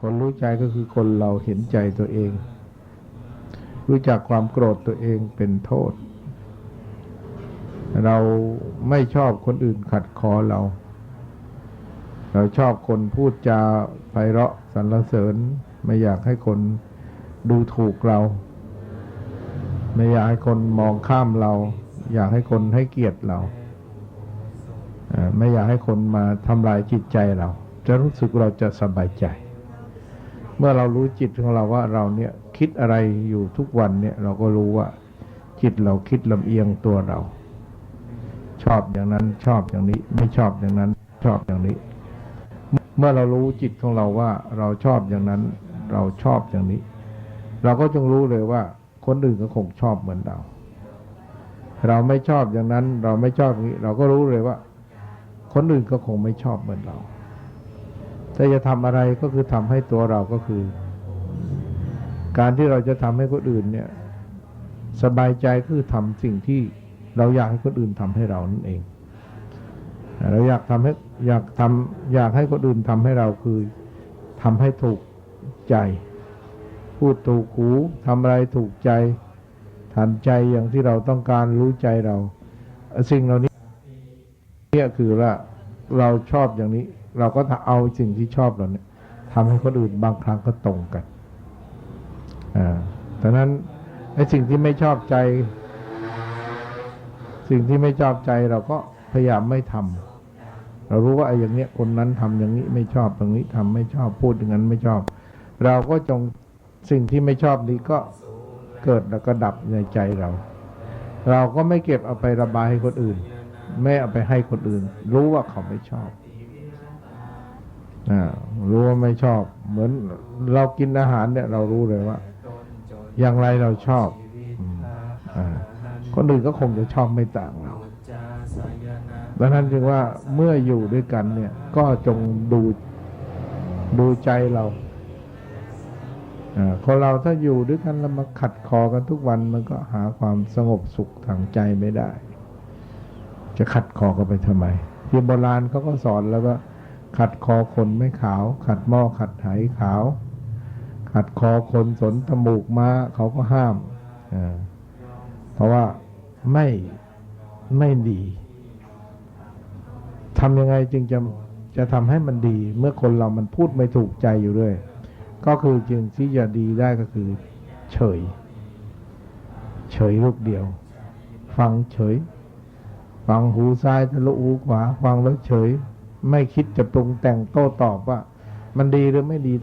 คนรู้ใจก็คือคนเราเห็นใจตัวเอง รู้จักความโกรธตัวเองเป็นโทษ เราไม่ชอบคนอื่นขัดคอเรา เราชอบคนพูดจาไพเราะสรรเสริญ ไม่อยากให้คนดูถูกเรา ไม่อยากให้คนมองข้ามเรา อยากให้คนให้เกียรติเราไม่อยากให้คนมาทำลายจิตใจเรา จะรู้สึกเราจะสบายใจ เมื่อเรารู้จิตของเราว่าเราเนี่ยคิดอะไรอยู่ทุกวันเนี่ยเราก็รู้ว่าจิตเราคิดลำเอียงตัวเรา ชอบอย่างนั้นชอบอย่างนี้ ไม่ชอบอย่างนั้น ชอบอย่างนี้ เมื่อเรารู้จิตของเราว่าเราชอบอย่างนั้น เราชอบอย่างนี้ เราก็จงรู้เลยว่า คนอื่นก็คงชอบเหมือนเรา เราไม่ชอบอย่างนั้น เราไม่ชอบอย่างนี้ เราก็รู้เลยว่า คนอื่นก็คงไม่ชอบเหมือนเรา ถ้าจะทำอะไรก็คือทำให้ตัวเราก็คือ การที่เราจะทำให้คนอื่นเนี่ย สบายใจคือทำสิ่งที่เราอยากให้คนอื่นทำให้เรานั่นเอง เราอยากทำให้อยากทำอยากให้คนอื่นทำให้เราคือทำให้ถูกใจ พูดถูกหูทำอะไรถูกใจทันใจอย่างที่เราต้องการรู้ใจเรา สิ่งเหล่านี้เนี่ยคือว่าเราชอบอย่างนี้ เราก็เอาสิ่งที่ชอบเราเนี่ยทำให้คนอื่นบางครั้งก็ตรงกันอ่าดังนั้นไอ้สิ่งที่ไม่ชอบใจ สิ่งที่ไม่ชอบใจเราก็พยายามไม่ทำเรารู้ว่าไอ้อย่างเนี้ยคนนั้นทำอย่างนี้ไม่ชอบตรงนี้ทำไม่ชอบพูดอย่างนั้นไม่ชอบ เราก็จงสิ่งที่ไม่ชอบนี้ก็เกิดแล้วก็ดับในใจเรา เราก็ไม่เก็บเอาไประบายให้คนอื่น ไม่เอาไปให้คนอื่น รู้ว่าเขาไม่ชอบ รู้ว่าไม่ชอบ เหมือนเรากินอาหารเนี่ยเรารู้เลยว่า อย่างไรเราชอบอคนอื่นก็คงจะชอบไม่ต่างเราดังนั้นจึงว่าเมื่ออยู่ด้วยกันเนี่ย ก็จงดูดูใจเราอาคนเราถ้าอยู่ด้วยกันแล้วมาขัดคอกันทุกวันมันก็หาความสงบสุขทางใจไม่ได้ จะขัดคอกันไปทำไมที่โบราณเขาก็สอนแล้วว่า ขัดคอคนไม่ขาว ขัดหม้อขัดไหขาว ขัดคอคนสนตมูกม้าเขาก็ห้ามเพราะว่าไม่ไม่ดีทำยังไงจึงจะจะทำให้มันดี เมื่อคนเรามันพูดไม่ถูกใจอยู่ด้วย ก็คือจึงที่จะดีได้ก็คือ เฉย เฉยลูกเดียว ฟังเฉย ฟังหูซ้ายทะลุหูขวา ฟังแล้วเฉย ไม่คิดจะปรุงแต่งโต้ตอบว่ามันดีหรือไม่ดี